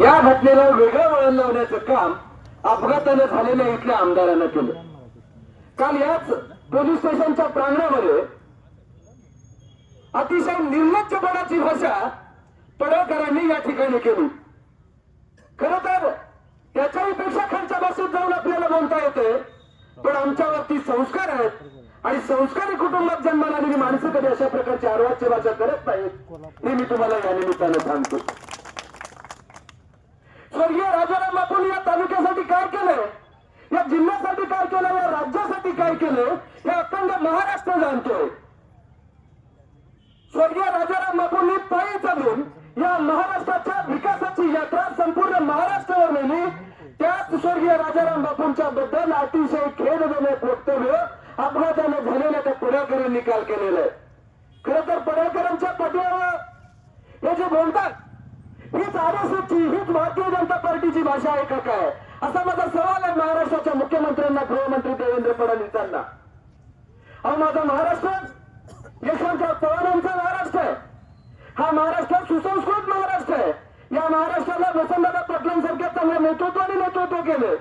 या घटनेला वेगळं वळण लावण्याचं काम अपघातानं झालेल्या इथल्या आमदारांना केलं. काल याच पोलीस स्टेशनच्या प्रांगणामध्ये अतिशय निर्लज्जपणाची भाषा पडळकरांनी या ठिकाणी केली. खर तर त्याच्याही पेक्षा खालच्या भाषेत जाऊन आपल्याला बोलता येते पण आमच्यावरती संस्कार आहेत आणि संस्कारी कुटुंबात जन्माला आलेली माणसं कधी अशा प्रकारची आरवाची भाषा करत नाहीत हे मी तुम्हाला या निमित्तानं सांगतो. स्वर्गीय राजाराम बापूंनी या तालुक्यासाठी काय केलंय या जिल्ह्यासाठी काय केलं? या राज्यासाठी काय केलं? हे अखंड महाराष्ट्र जाणतोय. स्वर्गीय राजाराम बापूंनी पायी चालून या महाराष्ट्राच्या विकासाची यात्रा संपूर्ण महाराष्ट्रावर नेली. त्याच स्वर्गीय राजाराम बापूंच्या बद्दल अतिशय खेदजनक वक्तव्य अपघाताने झालेल्या त्या पुण्याकरांनी काल केलेलं आहे. खर तर पडळकरांच्या पट्यावर हे जे बोलतात हीच आरएसएसची हीच भारतीय जनता पार्टीची भाषा आहे का काय? असा माझा सवाल आहे महाराष्ट्राच्या मुख्यमंत्र्यांना गृहमंत्री देवेंद्र फडणवीसांना. अहो माझा महाराष्ट्र यशवंतराव चव्हाणांचा महाराष्ट्र आहे. हा महाराष्ट्र सुसंस्कृत महाराष्ट्र आहे. या महाराष्ट्राला वसंतदादा पाटलांसारख्या चांगल्या नेतृत्वाने नेतृत्व केले.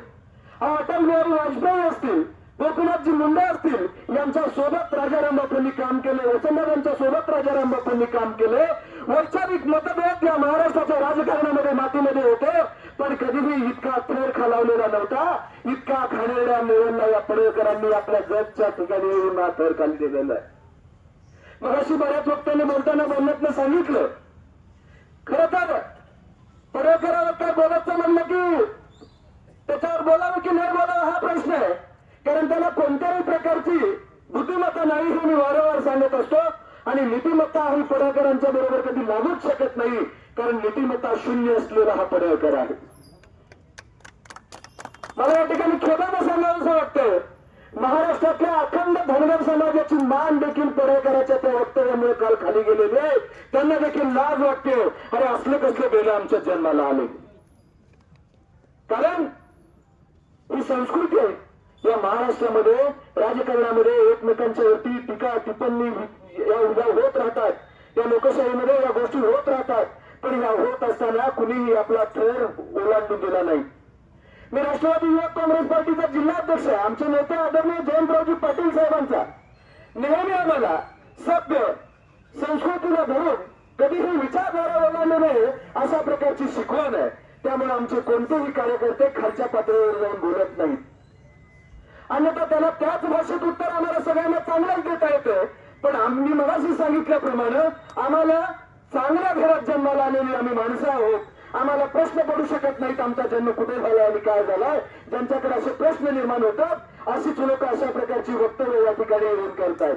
अटल बिहारी वाजपेयी असतील गोपीनाथजी मुंडे असतील यांच्या सोबत राजाराम बापूंनी काम केले वसंतदादांच्या सोबत राजाराम बापूंनी काम केले. वैचारिक मतभेद या महाराष्ट्राच्या राजकारणामध्ये मातीमध्ये होते पण कधीही इतका थर खालावलेला नव्हता. इतका खाणेरड्या मिळवला या पडळकरांनी आपल्या जगच्या ठिकाणी येऊन हा थर खाली दिलेला आहे. मग अशी बऱ्याच वक्त्यांनी बोलताना बोलण्यातनं सांगितलं. खर तर पडळकराला काय बोलायचं म्हणलं की त्याच्यावर बोलावं की नाही बोलावं हा प्रश्न आहे. कारण त्याला कोणत्याही प्रकारची बुद्धिमत्ता नाही हे मी वारंवार सांगत असतो. आणि नीतिमत्ता ही पडळकरांच्या बरोबर कधी लागूच शकत नाही कारण नीतिमत्ता शून्य असलेला हा पडळकर आहे. मला या ठिकाणी खेदानं सांगावं वाटतं. महाराष्ट्रातल्या अखंड धनगर समाजाची मान देखील पडळकराच्या त्या वक्तव्यामुळे काल खाली गेलेली आहे. त्यांना देखील लाज वाटते. अरे असले कसले बेले आमच्या जन्माला आले. कारण ही संस्कृती आहे. या महाराष्ट्रामध्ये राजकारणामध्ये एकमेकांच्या वरती टीका टिप्पणी या उद्या होत राहतात. या लोकशाहीमध्ये या गोष्टी होत राहतात. पण या होत असताना कुणीही आपला थर ओलांडून दिला नाही. मी राष्ट्रवादी युवक काँग्रेस पार्टीचा जिल्हाध्यक्ष आहे. आमचे नेते आदरणीय जयंतरावजी पाटील साहेबांचा. नेहमी आम्हाला सभ्य संस्कृतीला धरून कधीही विचारधारा ओलांडू नये अशा प्रकारची शिकवण आहे. त्यामुळे आमचे कोणतेही कार्यकर्ते खालच्या पातळीवर जाऊन बोलत नाहीत. अन्यथा त्याला त्याच भाषेत उत्तर आम्हाला सगळ्यांना चांगलंच देता येतं. पण आम्ही मगाशी सांगितल्याप्रमाणे आम्हाला चांगल्या घरात जन्माला आलेली आम्ही माणसं आहोत. आम्हाला प्रश्न पडू शकत नाहीत आमचा जन्म कुठे झाला आणि काय झालाय. ज्यांच्याकडे असे प्रश्न निर्माण होतात अशीच लोक अशा प्रकारची वक्तव्य या ठिकाणी येऊन करतायत.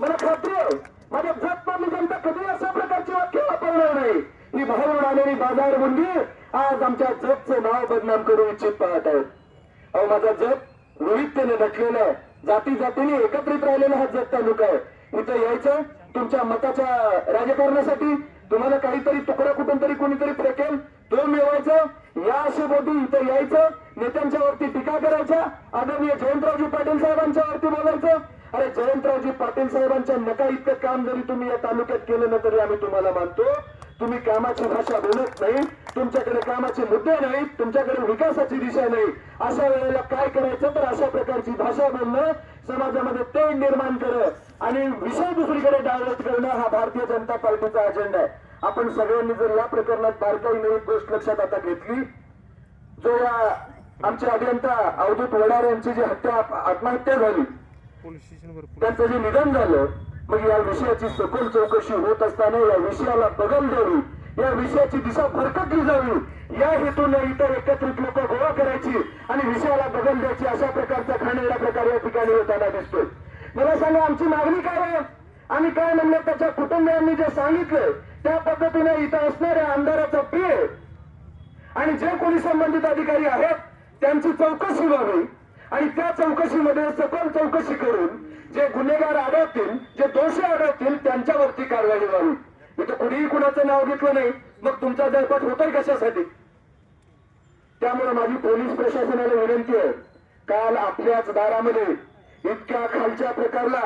मला खात्री आहे माझ्या जगपाली जनता कधी अशा प्रकारची वाक्य वापरणार नाही. ही बाहेरून आलेली बाजार मुंडी आज आमच्या जगचं नाव बदनाम करू इच्छित पाहत आहेत. अहो माझा जग रोहित्यने नटलेला आहे. जाती जातीने एकत्रित राहिलेला हा जत तालुका आहे. इथं यायचं तुमच्या मताच्या राजकारणासाठी तुम्हाला काहीतरी तुकडा कुठून तरी कोणीतरी फेकेल तो मिळवायचं. या अशेपोटी इथं यायचं नेत्यांच्या वरती टीका करायच्या. आदरणीय जयंतरावजी पाटील साहेबांच्या वरती बोलायचं. अरे जयंतरावजी पाटील साहेबांच्या नका इतकं काम जरी तुम्ही या तालुक्यात केलं ना तरी आम्ही तुम्हाला मानतो. तुम्ही कामाची भाषा बोलत नाही तुमच्याकडे कामाचे मुद्दे नाहीत तुमच्याकडे विकासाची दिशा नाही. अशा वेळेला काय करायचं तर अशा प्रकारची भाषा बोलणं समाजामध्ये तेढ निर्माण करत आणि विषय दुसरीकडे डायव्हर्ट करणं हा भारतीय जनता पार्टीचा अजेंडा आहे. आपण सगळ्यांनी जर या प्रकरणात बारकाईने एक गोष्ट लक्षात आता घेतली जो या आमचे अभियंता अवधूत वडार यांची जी हत्या आत्महत्या झाली त्यांचं जे निधन झालं मग या विषयाची सखोल चौकशी होत असताना या विषयाला बगल द्यावी या विषयाची दिशा भरकटली जावी या हेतूने इतर एकत्रित लोक गोळा करायची आणि विषयाला बगल द्यायची अशा प्रकारचा खाणेरडा प्रकार या ठिकाणी होताना दिसतोय. मला सांगा आमची मागणी काय आहे? आम्ही काय म्हणलं त्याच्या कुटुंबियांनी जे सांगितलं त्या पद्धतीने इथं असणाऱ्या आमदाराचा प्रिय आणि जे कोणी संबंधित अधिकारी आहेत त्यांची चौकशी व्हावी. आणि त्या चौकशीमध्ये सखोल चौकशी करून जे गुन्हेगार आढळतील जे दोषी आढळतील त्यांच्यावरती कारवाई व्हावी. इथं कुणीही कुणाचं नाव घेतलं नाही मग तुमचा जयपाठ होतोय कशासाठी? त्यामुळे माझी पोलीस प्रशासनाला विनंती आहे काल आपल्याच दारामध्ये इतक्या खालच्या प्रकारला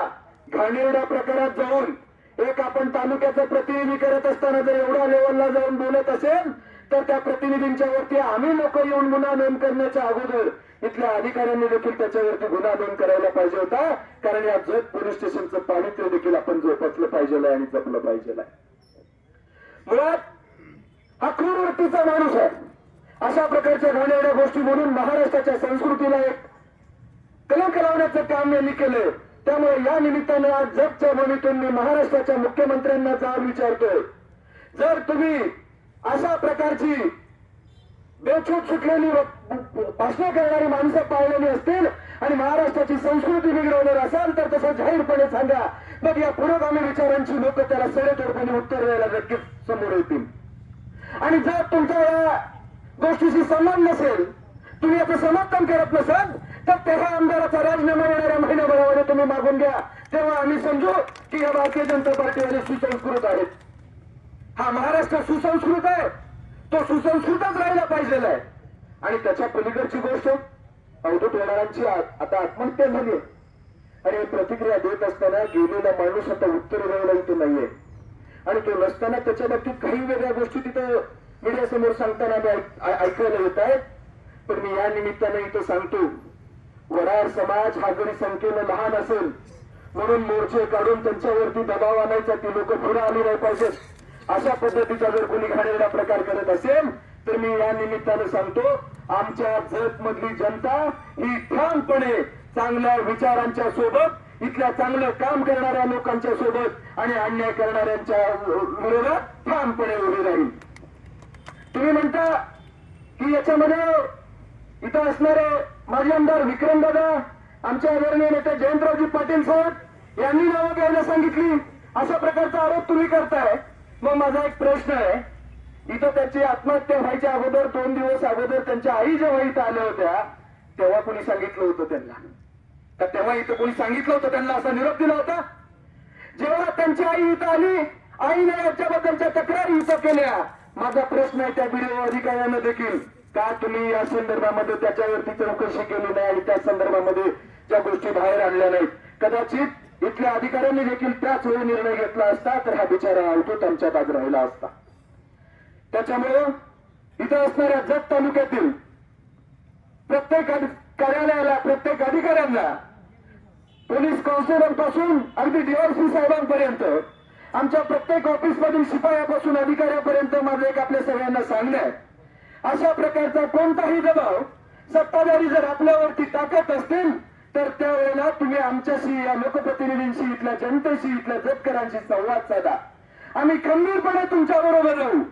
घाणेरड्या प्रकारात जाऊन एक आपण तालुक्याचा प्रतिनिधी करत असताना जर एवढ्या लेवलला जाऊन बोलत असेल तर त्या प्रतिनिधींच्या वरती आम्ही लोक येऊन गुन्हा नोंद करण्याच्या अगोदर इथल्या अधिकाऱ्यांनी देखील त्याच्यावरती गुन्हा नोंद करायला पाहिजे होता. कारण या जत पोलीस स्टेशनचं पावित्र्य देखील आपण जोपासलं पाहिजे आणि जपलं पाहिजे मुळात हा क्रूरवृत्तीचा माणूस आहे. अशा प्रकारच्या घाणेरड्या गोष्टी म्हणून महाराष्ट्राच्या संस्कृतीला एक कलंक लावण्याचं काम यांनी केलंय. त्यामुळे या निमित्तानं आज जगच्या भूमीतून मी महाराष्ट्राच्या मुख्यमंत्र्यांना जाब विचारतोय. जर तुम्ही अशा प्रकारची बेछूट सुटलेली भाषण करणारी माणसं पाळलेली असतील आणि महाराष्ट्राची संस्कृती बिघडवणार असाल तर तसं जाहीरपणे सांगा. मग या पुरोगामी विचारांची लोक त्याला सडेतोडपणे उत्तर द्यायला नक्कीच समोर येतील. आणि जर तुमचा या गोष्टीशी संबंध नसेल तुम्ही याचं समर्थन करत नसाल तर तेव्हा आमदाराचा राजीनामा येणाऱ्या महिन्याभरामध्ये तुम्ही मागून घ्या. तेव्हा आम्ही समजू की या भारतीय जनता पार्टीमध्ये सुसंस्कृत आहेत. हा महाराष्ट्र सुसंस्कृत आहे. तो सुसंस्कृतच राहिला पाहिजे आहे. आणि त्याच्या पलीकडची गोष्ट अवधूत येणाऱ्यांची आता आत्महत्या झाली आणि प्रतिक्रिया देत असताना गेलेला माणूस आता उत्तर द्यायला इथं नाहीये. आणि तो नसताना त्याच्या बाबतीत काही वेगळ्या गोष्टी तिथं मीडिया समोर सांगताना आम्ही ऐकायला येत आहेत. पण मी या निमित्तानं इथं सांगतो वडार समाज हा जरी संख्येनं लहान असेल म्हणून मोर्चे काढून त्यांच्यावरती दबाव आणायचा ती लोक पुढे आली नाही पाहिजेत. अशा पद्धतीचा जर कोणी घाणेरडा प्रकार करत असेल तर मी या निमित्तानं सांगतो आमच्या जत मधली जनता ही ठामपणे चांगल्या विचारांच्या सोबत इथल्या चांगलं काम करणाऱ्या लोकांच्या सोबत आणि अन्याय करणाऱ्यांच्या विरोधात ठामपणे उभे राहील. तुम्ही म्हणता की याच्यामध्ये इथं असणारे माजी आमदार विक्रम दादा आमच्या आदरणीय नेते जयंतरावजी पाटील साहेब यांनी नावं घ्यायला सांगितली. अशा प्रकारचा आरोप तुम्ही करता. मग माझा एक प्रश्न आहे. इथं त्याची आत्महत्या व्हायच्या अगोदर दोन दिवस अगोदर त्यांच्या आई जेव्हा इथं आल्या होत्या तेव्हा कोणी सांगितलं होतं त्यांना? तर तेव्हा इथं कोणी सांगितलं होतं त्यांना असा निरोप दिला होता? जेव्हा त्यांची आई इथं आली आईने याच्याबद्दलच्या तक्रारी इथं केल्या. माझा प्रश्न आहे त्या व्हिडिओ अधिकाऱ्यांना देखील. का तुम्ही या संदर्भामध्ये त्याच्यावरती चौकशी केली नाही आणि त्या संदर्भामध्ये ज्या गोष्टी बाहेर आणल्या नाहीत? कदाचित इथल्या अधिकाऱ्यांनी देखील त्याच वेळी निर्णय घेतला असता तर हा बिचारा अवधूत आमच्या बाजू राहिला असता. त्याच्यामुळं इथं असणाऱ्या जत तालुक्यातील प्रत्येक कार्यालयाला प्रत्येक अधिकाऱ्यांना पोलीस कॉन्स्टेबलपासून अगदी डीआरसी साहेबांपर्यंत आमच्या प्रत्येक ऑफिस मधील शिपायापासून अधिकाऱ्यापर्यंत माझं एक आपल्या सगळ्यांना सांगणं आहे. अशा प्रकारचा कोणताही दबाव सत्ताधारी जर आपल्यावरती टाकत असतील तर त्यावेळेला तुम्ही आमच्याशी या लोकप्रतिनिधींशी इथल्या जनतेशी इथल्या जतकरांशी संवाद साधा. आम्ही खंबीरपणे तुमच्या बरोबर राहू.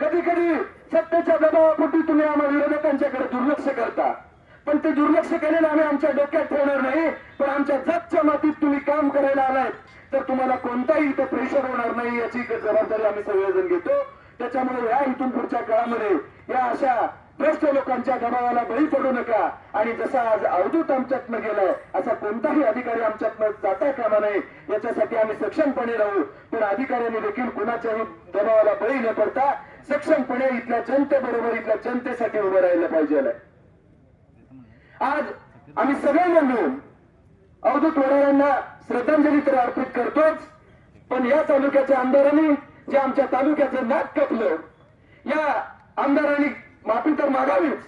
कधी कधी सत्तेच्या दबावापोटी तुम्ही आम्हा विरोधकांच्याकडे दुर्लक्ष करता. पण ते दुर्लक्ष केलेलं आम्ही आमच्या डोक्यात ठेवणार नाही पण आमच्या जगच्या मातीत तुम्ही काम करायला आलाय तर तुम्हाला कोणताही इथं प्रेशर होणार नाही याची जबाबदारी आम्ही सगळेजण घेतो. त्याच्यामुळे या इथून पुढच्या काळामध्ये या अशा भ्रष्ट लोकांच्या दबावाला बळी पडू नका. आणि जसा आज अवधूत आमच्यातनं गेलाय असा कोणताही अधिकारी आमच्यातनं जाता कामा नये. याच्यासाठी आम्ही सक्षमपणे राहू. पण अधिकाऱ्यांनी देखील कुणाच्याही दबावाला बळी न पडता सक्षमपणे इथल्या जनतेबरोबर इथल्या जनतेसाठी उभं राहिलं पाहिजे. आज आम्ही सगळे मिळून अवधूत वडारांना श्रद्धांजली तर अर्पित करतोच पण या तालुक्याच्या आमदारांनी जे आमच्या तालुक्याचं नाक कपलं या आमदारांनी माफी तर मागावीच.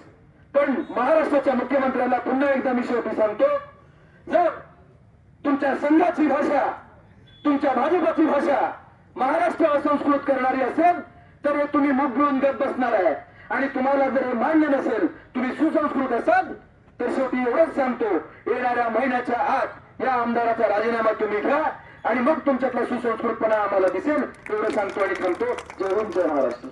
पण महाराष्ट्राच्या मुख्यमंत्र्यांना पुन्हा एकदा मी शेवटी सांगतो जर तुमच्या संघाची भाषा तुमच्या भाजपाची भाषा महाराष्ट्र असंस्कृत करणारी असेल तर हे तुम्ही मुख घेऊन गप बसणार आहे. आणि तुम्हाला जर हे मान्य नसेल तुम्ही सुसंस्कृत असाल तर शेवटी एवढंच सांगतो येणाऱ्या महिन्याच्या आत या आमदाराचा राजीनामा तुम्ही घ्या आणि मग तुमच्यातला सुसंस्कृतपणा आम्हाला दिसेल एवढं सांगतो आणि सांगतो जय हिंद जय महाराष्ट्र.